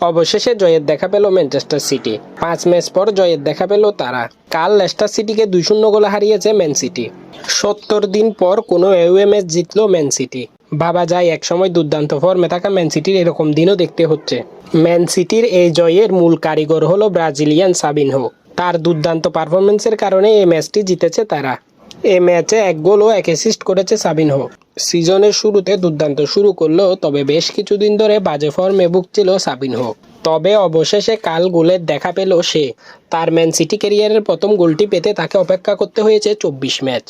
অবশেষে জয়ের দেখা পেল ম্যানচেস্টার সিটি। পাঁচ ম্যাচ পর জয়ের দেখা পেল তারা। কাল লেস্টার সিটিকে দুই শূন্য গোলে হারিয়েছে ম্যান সিটি। সত্তর দিন পর কোনো এওয়ে ম্যাচ জিতলো ম্যান সিটি। ভাবা যায় একসময় দুর্দান্ত ফর্মে থাকা ম্যান সিটির এরকম দিনও দেখতে হচ্ছে। ম্যান সিটির এই জয়ের মূল কারিগর হলো ব্রাজিলিয়ান সাবিনহো। তার দুর্দান্ত পারফরমেন্সের কারণে এই ম্যাচটি জিতেছে তারা। এই ম্যাচে এক গোল ও এক অ্যাসিস্ট করেছে সাবিনহো সিজনের শুরুতে দুর্দান্ত শুরু করলেও তবে বেশ কিছুদিন ধরে বাজে ফর্মে ভুগছিল সাবিনহো তবে অবশেষে কাল গোলের দেখা পেল সে। তার ম্যান সিটি ক্যারিয়ারের প্রথম গোলটি পেতে তাকে অপেক্ষা করতে হয়েছে চব্বিশ ম্যাচ।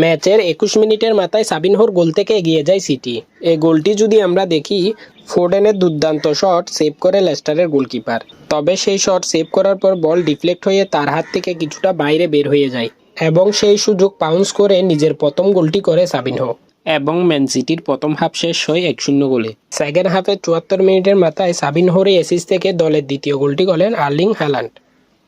ম্যাচের একুশ মিনিটের মাথায় সাবিনহোর গোল থেকে এগিয়ে যায় সিটি। এই গোলটি যদি আমরা দেখি, ফোর্ডেনের দুর্দান্ত শট সেভ করে লেস্টারের গোলকিপার। তবে সেই শট সেভ করার পর বল ডিফ্লেক্ট হয়ে তার হাত থেকে কিছুটা বাইরে বের হয়ে যায়। এবং সেই সুযোগ পাউন্স করে নিজের প্রথম গোলটি করে সাবিনহো। এবং ম্যান সিটির প্রথম হাফ শেষ হয় এক শূন্য গোলে। সেকেন্ড হাফে চুয়াত্তর মিনিটের মাথায় সাবিনহোর এসিস থেকে দলের দ্বিতীয় গোলটি করলেন আর্লিং হ্যালান্ড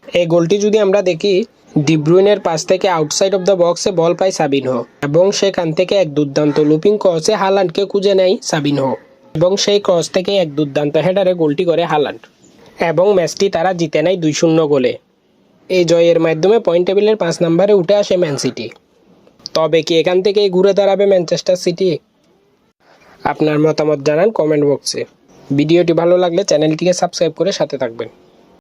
এই গোলটি যদি আমরা দেখি ডিব্রুইনের পাশ থেকে আউটসাইড অফ দ্য বক্সে বল পায় সাবিনহো এবং সেখান থেকে এক দুর্দান্ত লুপিং ক্রসে হালান্ডকে খুঁজে নেয় সাবিনহো এবং সেই ক্রস থেকে এক দুর্দান্ত হেডারে গোলটি করে হালান্ড এবং ম্যাচটি তারা জিতে নেয় দুই শূন্য গোলে। এই জয়ের মাধ্যমে পয়েন্ট টেবিলের পাঁচ নম্বরে উঠে আসে ম্যান সিটি তবে কি এখান থেকেই ঘুরে দাঁড়াবে ম্যানচেস্টার সিটি আপনার মতামত জানান কমেন্ট বক্সে ভিডিওটি ভালো লাগলে চ্যানেলটিকে সাবস্ক্রাইব করে সাথে থাকবেন।